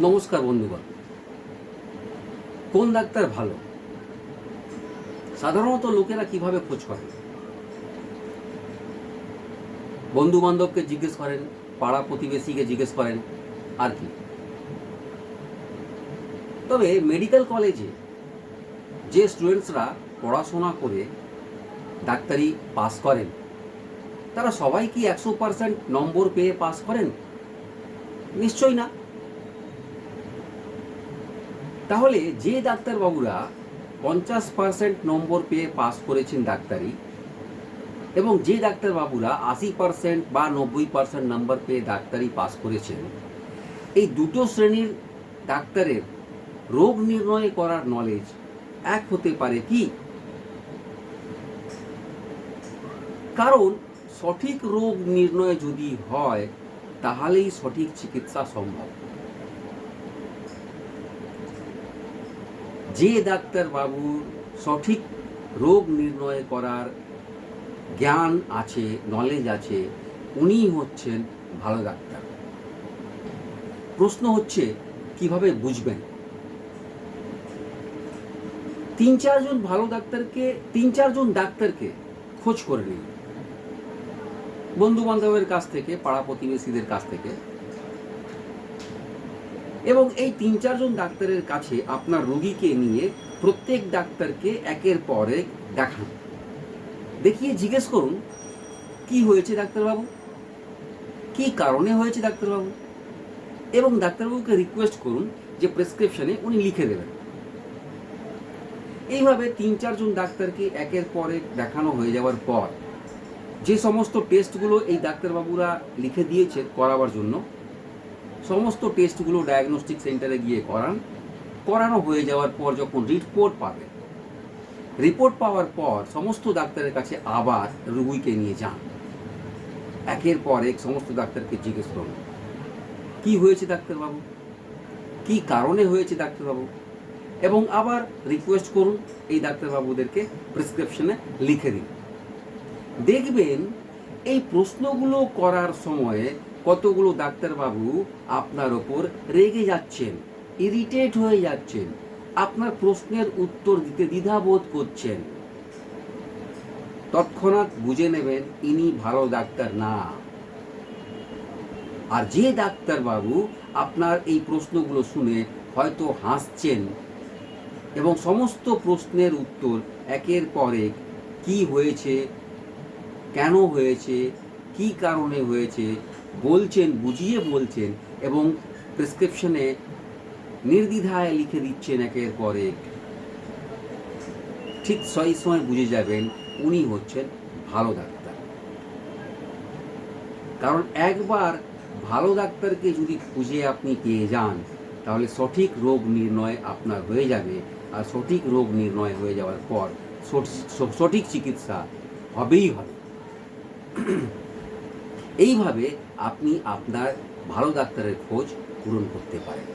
নমস্কার বন্ধুগণ। কোন ডাক্তার ভালো? সাধারণত লোকেরা কীভাবে খোঁজ করে? বন্ধু বান্ধবকে জিজ্ঞেস করেন, পাড়া প্রতিবেশীকে জিজ্ঞেস করেন, আর কি? তবে মেডিকেল কলেজে যে স্টুডেন্টসরা পড়াশোনা করে ডাক্তারি পাস করেন, তারা সবাই কি একশো পার্সেন্ট নম্বর পেয়ে পাস করেন? নিশ্চয়ই না। তাহলে যে ডাক্তারবাবুরা পঞ্চাশ পার্সেন্ট নম্বর পেয়ে পাস করেছেন ডাক্তারি এবং যে ডাক্তারবাবুরা আশি পার্সেন্ট বা নব্বই পার্সেন্ট নম্বর পেয়ে ডাক্তারি পাস করেছেন, এই দুটো শ্রেণির ডাক্তারের রোগ নির্ণয় করার নলেজ এক হতে পারে কি? কারণ সঠিক রোগ নির্ণয় যদি হয়, তাহলেই সঠিক চিকিৎসা সম্ভব। যে ডাক্তার বাবুর সঠিক রোগ নির্ণয় করার জ্ঞান আছে নলেজ আছে, উনি হচ্ছেন ভালো ডাক্তার। প্রশ্ন হচ্ছে, কীভাবে বুঝবেন? তিন চারজন ভালো ডাক্তারকে, তিন চারজন ডাক্তারকে খোঁজ করে নিন। বন্ধু বান্ধবের কাছ থেকে পাড়া প্রতিবেশীদের কাছ থেকে। এবং এই তিন, চারজন ডাক্তারের কাছে আপনার রোগীকে নিয়ে প্রত্যেক ডাক্তারকে একের পর এক দেখান। দেখিয়ে জিজ্ঞেস করুন, কি হয়েছে ডাক্তারবাবু? কি কারণে হয়েছে ডাক্তারবাবু? এবং ডাক্তারবাবুকে রিকোয়েস্ট করুন যে প্রেসক্রিপশনে উনি লিখে দেবেন। এইভাবে তিন, চারজন ডাক্তারকে একের পর এক দেখানো হয়ে যাওয়ার পর, যে সমস্ত টেস্টগুলো এই ডাক্তারবাবুরা লিখে দিয়েছে করাবার জন্য সমস্ত টেস্টগুলো ডায়াগনস্টিক সেন্টারে গিয়ে করান। করানো হয়ে যাওয়ার পর যখন রিপোর্ট পাবে রিপোর্ট পাওয়ার পর সমস্ত ডাক্তারের কাছে আবার রুগীকে নিয়ে যান। একের পর এক সমস্ত ডাক্তারকে জিজ্ঞেস করুন, কি হয়েছে ডাক্তারবাবু? কি কারণে হয়েছে ডাক্তারবাবু? এবং আবার রিকোয়েস্ট করুন, এই ডাক্তারবাবুদেরকে প্রেসক্রিপশনে লিখে দিন। দেখবেন এই প্রশ্নগুলো করার সময়ে কতগুলো ডাক্তারবাবু আপনার ওপর রেগে যাচ্ছেন ইরিটেট হয়ে যাচ্ছেন, আপনার প্রশ্নের উত্তর দিতে দ্বিধাবোধ করছেন। তৎক্ষণাৎ বুঝে নেবেন ইনি ভালো ডাক্তার না। আর যে ডাক্তারবাবু আপনার এই প্রশ্নগুলো শুনে হয়তো হাসছেন এবং সমস্ত প্রশ্নের উত্তর একের পর এক কী হয়েছে, কেন হয়েছে, কি কারণে হয়েছে বলছেন, বুঝিয়ে বলছেন এবং প্রেসক্রিপশনে নির্দ্বিধায় লিখে দিচ্ছেন একের পর ঠিক সেই সময় বুঝে যাবেন উনি হচ্ছেন ভালো ডাক্তার। কারণ একবার ভালো ডাক্তারকে যদি খুঁজে আপনি পেয়ে যান, তাহলে সঠিক রোগ নির্ণয় আপনার হয়ে যাবে আর সঠিক রোগ নির্ণয় হয়ে যাওয়ার পর সঠ- সঠিক চিকিৎসা হবেই হবে। এইভাবে আপনি আপনার ভালো ডাক্তারের খোঁজ পূরণ করতে পারেন।